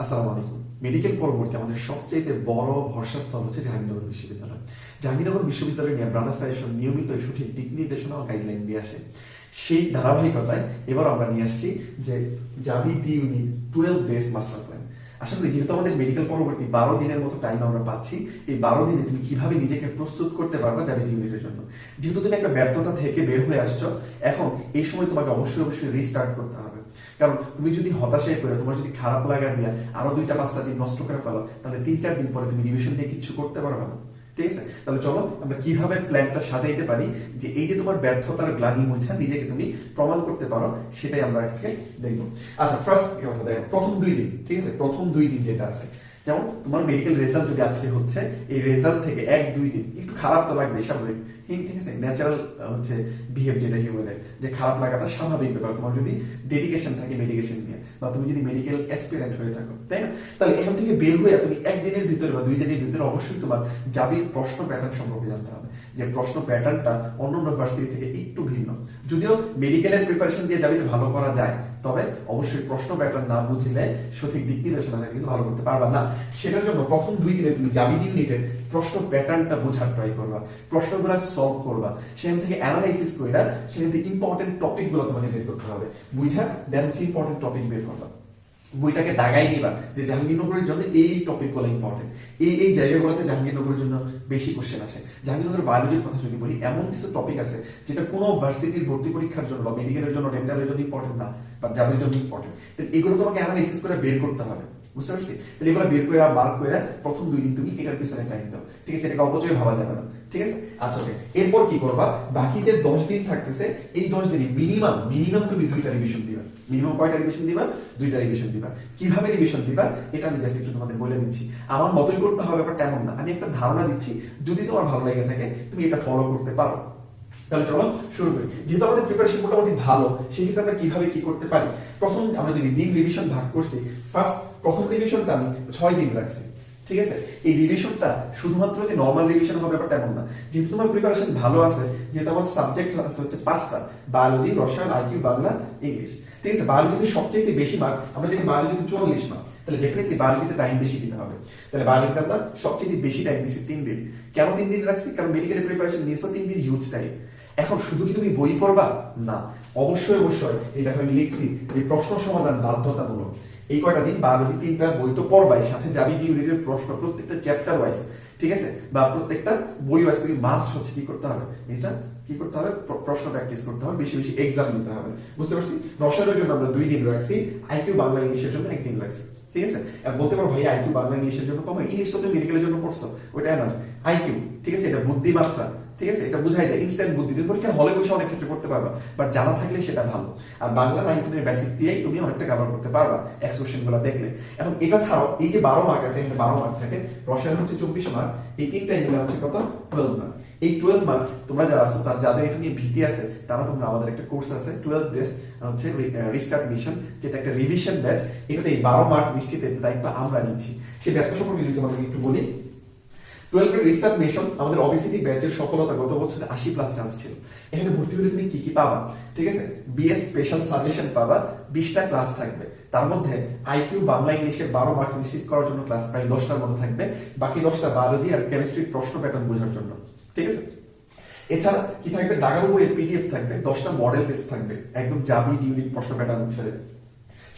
আসসালামু আলাইকুম। মেডিকেল পরবর্তী আমাদের সবচেয়ে বড় ভরসাস্থল হচ্ছে জাহাঙ্গীরনগর বিশ্ববিদ্যালয়। জাহাঙ্গীরনগর বিশ্ববিদ্যালয় নিয়ে ব্রাদার্স সাজেশন নিয়মিত সঠিক দিক নির্দেশনা ও গাইডলাইন দিয়ে আসে। সেই ধারাবাহিকতায় এবার আমরা নিয়ে আসছি যে জাবি D unit twelve days master plan আশা করি যেহেতু আমাদের মেডিকেল পরবর্তী বারো দিনের মতো টাইম আমরা পাচ্ছি, এই বারো দিনে তুমি কীভাবে নিজেকে প্রস্তুত করতে পারবে জাবি ইউনিটের জন্য? যেহেতু তুমি একটা ব্যর্থতা থেকে বের হয়ে আসছো, এখন এই সময় তোমাকে অবশ্যই অবশ্যই রিস্টার্ট করতে হবে। কারণ তুমি যদি হতাশায় করে তোমার যদি খারাপ লাগা দিয়ে আরও দুইটা পাঁচটা দিন নষ্ট করে ফেলো, তাহলে তিন চার দিন পরে তুমি রিভিশন দিয়ে কিছু করতে পারবে না। ঠিক আছে? তাহলে চলো, আমরা কীভাবে প্ল্যানটা সাজাইতে পারি যে এই যে তোমার ব্যর্থতার গ্লানি মোছা, নিজেকে তুমি প্রমাণ করতে পারো, সেটাই আমরা আজকে দেখব। আচ্ছা ফার্স্ট কথা দেখো, প্রথম দুই দিন, ঠিক আছে? প্রথম দুই দিন যেটা আছে যেমন তোমার মেডিকেল রেজাল্ট যদি আজকে হচ্ছে, এই রেজাল্ট থেকে এক, দুই দিন, একটু খারাপ তো লাগবে স্বাভাবিক। ঠিক আছে ন্যাচারাল হচ্ছে বিহেভ যেটা হিউম্যানের যে খারাপ লাগাটা স্বাভাবিক ব্যাপার। তোমার যদি ডেডিকেশন থাকে মেডিকেশন নিয়ে, বা তুমি যদি মেডিকেল অ্যাসপিরেন্ট হয়ে থাকো, তাই না? তাহলে এখান থেকে বের হয়ে তুমি একদিনের ভিতরে বা দুই দিনের ভিতরে অবশ্যই তোমার জাবির প্রশ্ন প্যাটার্ন সম্পর্কে জানতে হবে। যে প্রশ্ন প্যাটার্নটা অন্য ইউনিভার্সিটি থেকে একটু ভিন্ন। যদিও মেডিকেলের প্রিপারেশন দিয়ে জাবিতে ভালো করা যায় তবে অবশ্যই প্রশ্ন প্যাটার্ন না বুঝলে সঠিক দিক নির্দেশনা কিন্তু ভালো করতে পারবা না। সেটার জন্য প্রথম দুই দিনে তুমি জাবি ইউনিটের প্রশ্ন প্যাটার্নটা বোঝার ট্রাই করবা, প্রশ্নগুলো সলভ করবা। সেখান থেকে অ্যানালাইসিস করে সেখান থেকে ইম্পর্টেন্ট টপিকগুলো তোমাকে বের করতে হবে। বুঝা দেন হচ্ছে ইম্পর্টেন্ট টপিক বের করবা। বইটাকে দাগাই নিবা যে জাহাঙ্গীরনগরের জন্য এই টপিকগুলো ইম্পর্টেন্ট এই এই জায়গাগুলোতে জাহাঙ্গীরনগরের জন্য বেশি কোশ্চেন আসে। জাহাঙ্গীরনগরের বায়োলজির কথা যদি বলি, এমন কিছু টপিক আছে যেটা কোনো ভার্সিটির ভর্তি পরীক্ষার জন্য বা মেডিকেলের জন্য ডেন্টালের জন্য ইম্পর্টেন্ট না, বা জাবের জন্য ইম্পর্টেন্ট এগুলো তোমাকে অ্যানালাইসিস করে বের করতে হবে। বুঝতে পারছি? তাহলে এগুলো বের করে মার্ক করে প্রথম দুই দিন তুমি এটার পিছনে টাইম দাও। ঠিক আছে? এটাকে অপচয় ভাবা যাবে না। ঠিক আছে? আচ্ছা এরপর কি করবা? বাকি যে দশ দিন থাকতেছে, এই দশ দিনে মিনিমাম মিনিমাম তুমি দুইটা রিভিশন দিবা। মিনিমাম কয়টা রিভিশন দিবা? দুইটা রিভিশন দিবা। কীভাবে রিভিশন দিবা? এটা আমি জাস্ট একটু তোমাদের বলে দিচ্ছি। আমার মতই করতে হবে, ব্যাপারটা এমন না। আমি একটা ধারণা দিচ্ছি, যদি তোমার ভালো লেগে থাকে, তুমি এটা ফলো করতে পারো। তাহলে চলো শুরু করি। যেহেতু আমাদের প্রিপারেশন মোটামুটি ভালো, সেক্ষেত্রে আমরা কীভাবে কি করতে পারি? প্রথম আমরা যদি দিন রিভিশন ভাগ করছি ফার্স্ট প্রথম রিভিশনটা আমি ছয় দিন রাখছি, ঠিক আছে? এই রিভিশনটা শুধুমাত্র যে নর্মাল রিভিশন হবে ব্যাপারটা এমন না। যেহেতু তোমার প্রিপারেশন ভালো আছে, যেহেতু আমার সাবজেক্ট আছে হচ্ছে পাঁচটা বায়োলজি রসায়ন আইকিউ বাংলা ইংলিশ ঠিক আছে? বায়োলজিতে সবচেয়ে বেশি মার্ক আমরা যদি বায়োলজিতে চল্লিশ মার্ক তাহলে ডেফিনেটলি বায়োলজিতে টাইম বেশি দিতে হবে। তাহলে বায়োলজিতে আমরা সবচেয়ে বেশি টাইম দিচ্ছি তিন দিন। কেন তিন দিন রাখছি? কারণ মেডিকেল প্রিপারেশন নিয়েছো, তিন দিন হিউজ টাইম এখন শুধু কি তুমি বই পড়বা? না। অবশ্যই অবশ্যই। এই দেখো আমি লিখছি এই প্রশ্ন সমাধান বাধ্যতামূলক। এই কয়টা দিন বায়োলজি তিনটা বই তো পড়বাই, সাথে যাবি ইউনিটের প্রশ্ন প্রত্যেকটা চ্যাপ্টার ওয়াইজ ঠিক আছে? বা প্রত্যেকটা বই ওয়াইজ তুমি মাস্ট হচ্ছে কি করতে হবে? এটা কি করতে হবে? প্রশ্ন প্র্যাকটিস করতে হবে, বেশি বেশি এক্সাম দিতে হবে। বুঝতে পারছি? রসায়নের জন্য আমরা দুই দিন রাখছি আইকিউ বাংলা ইংলিশের জন্য একদিন রাখছি। ঠিক আছে? বলতে পারো ভাই আইকিউ বাংলা ইংলিশের জন্য কম ইংলিশ তো তুমি মেডিকেলের জন্য পড়ছো ওটা এনাফ আইকিউ ঠিক আছে? এটা বুদ্ধিমাত্রা ঠিক আছে? এটা বুঝাই যায় ইনস্ট্যান্ট বুদ্ধি। তুমি পরীক্ষা হলে বসে অনেক ক্ষেত্রে করতে পারবা বাট জানা থাকলে সেটা ভালো। আর বাংলা নাইনটিনের বেসিক দিয়েই তুমি অনেকটা কভার করতে পারবা এক্সপ্রেশনগুলো দেখলে। এখন এটা ছাড়াও, এই যে বারো মার্ক আছে, এখানে বারো মার্ক থাকে, রসায়ন হচ্ছে চব্বিশ মার্ক এই তিনটা এগুলো হচ্ছে কত? টুয়েলভ মার্ক এই টুয়েলভ মার্ক তোমরা যারা আছো, তার যাদের এটা নিয়ে ভীতি আছে, তারা তোমরা আমাদের একটা কোর্স আছে টুয়েলভ ডেজ হচ্ছে রিস্টার্ট মিশন যেটা একটা রিভিশন ব্যাচ এটাতে এই বারো মার্ক নিশ্চিতের দায়িত্ব আমরা নিচ্ছি। সেই ব্যস্ত সম্পর্কে যদি তোমাদের একটু বলি টুয়েলভের রিস্টার্ট আমাদের অবিসিটি ব্যাচের সফলতা গত বছরে আশি প্লাস চান্স ছিল। এখানে ভর্তি হলে তুমি কি কি পাবা? ঠিক আছে? বিএস স্পেশাল সাজেশন পাবা, বিশটা ক্লাস থাকবে। তার মধ্যে আইকিউ বাংলা ইংলিশে বারো মার্কস নিশ্চিত করার জন্য ক্লাস প্রায় দশটার মতো থাকবে। বাকি দশটা বায়োলজি আর কেমিস্ট্রির প্রশ্ন প্যাটার্ন বোঝার জন্য। ঠিক আছে? এছাড়া কি থাকবে? দাগার বইয়ের পিডিএফ থাকবে, দশটা মডেল টেস্ট থাকবে। একদম জাবি ইউনিট প্রশ্ন প্যাটার্ন অনুসারে।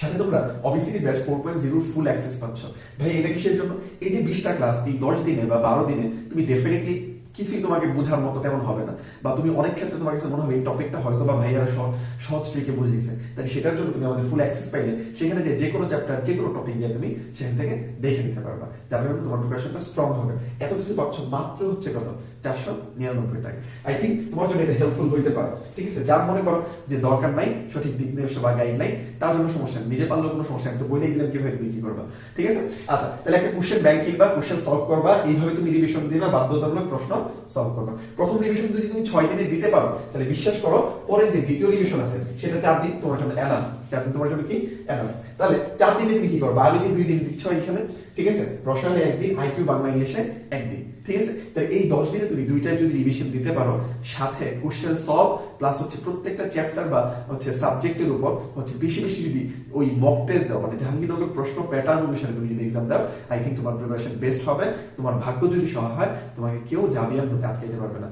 সাথে তোমরা অবিসিটি ব্যাচ ফোর পয়েন্ট জিরোর ফুল অ্যাক্সেস পাচ্ছ। ভাই, এটা কিসের জন্য? এই যে বিশটা ক্লাস এই দশ দিনে বা বারো দিনে তুমি ডেফিনেটলি কিছুই তোমাকে বোঝার মতো তেমন হবে না। বা তুমি অনেক ক্ষেত্রে তোমার কাছে মনে হবে এই টপিকটা হয়তো বা ভাইয়ারা সহ- সহজ ট্রিকে বুঝিয়েছে তাই সেটার জন্য তুমি আমাদের ফুল অ্যাক্সেস পাইলে সেখানে যে যে কোনো চ্যাপ্টার যে কোনো টপিক গিয়ে তুমি সেখান থেকে দেখে নিতে পারবা। যার কারণে তোমার প্রিপারেশনটা স্ট্রং হবে। এত কিছু পাচ্ছ মাত্র হচ্ছে কত? চারশো নিরানব্বই টাকা। আই থিঙ্ক তোমার জন্য এটা হেল্পফুল হইতে পারে। ঠিক আছে? যার মনে করো যে দরকার নাই, সঠিক দিক নির্দেশ বা গাইড নাই, তার জন্য সমস্যা নিজে পারলেও কোনো সমস্যা নেই। তো বইলে দিলাম কীভাবে তুমি কি করবা? ঠিক আছে? আচ্ছা তাহলে একটা কোশ্চেন ব্যাংক কিনবা কোশ্চেন সলভ করবা। এইভাবে তুমি রিভিশন দিবা, বাধ্যতামূলক প্রশ্ন সলভ করবা। প্রথম রিভিশন যদি তুমি ছয় দিনে দিতে পারো, তাহলে বিশ্বাস করো, পরে যে দ্বিতীয় রিভিশন আছে, সেটা চার দিন তোমার জন্য এনাফ চার দিন তোমার জন্য কি? এনাফ তাহলে চার দিনে তুমি কি করো বায়োলজি দুই দিন দিচ্ছ এখানে ঠিক আছে? রসায়নে একদিন আইকিউ বাংলা ইংলিশে একদিন, ঠিক আছে? তাহলে এই দশ দিনে তুমি দুইটাই যদি রিভিশন দিতে পারো, সাথে কোশ্চেন সলভ প্লাস হচ্ছে প্রত্যেকটা চ্যাপ্টার বা হচ্ছে সাবজেক্টের উপর হচ্ছে বেশি বেশি যদি ওই মক টেস্ট দাও মানে জাহাঙ্গীরনগর প্রশ্ন প্যাটার্ন অনুসারে তুমি যদি এক্সাম দাও আই থিঙ্ক তোমার প্রিপারেশন বেস্ট হবে। তোমার ভাগ্য যদি সহায় হয়, তোমাকে কেউ জামিয়ান হতে আটকাইতে পারবে না।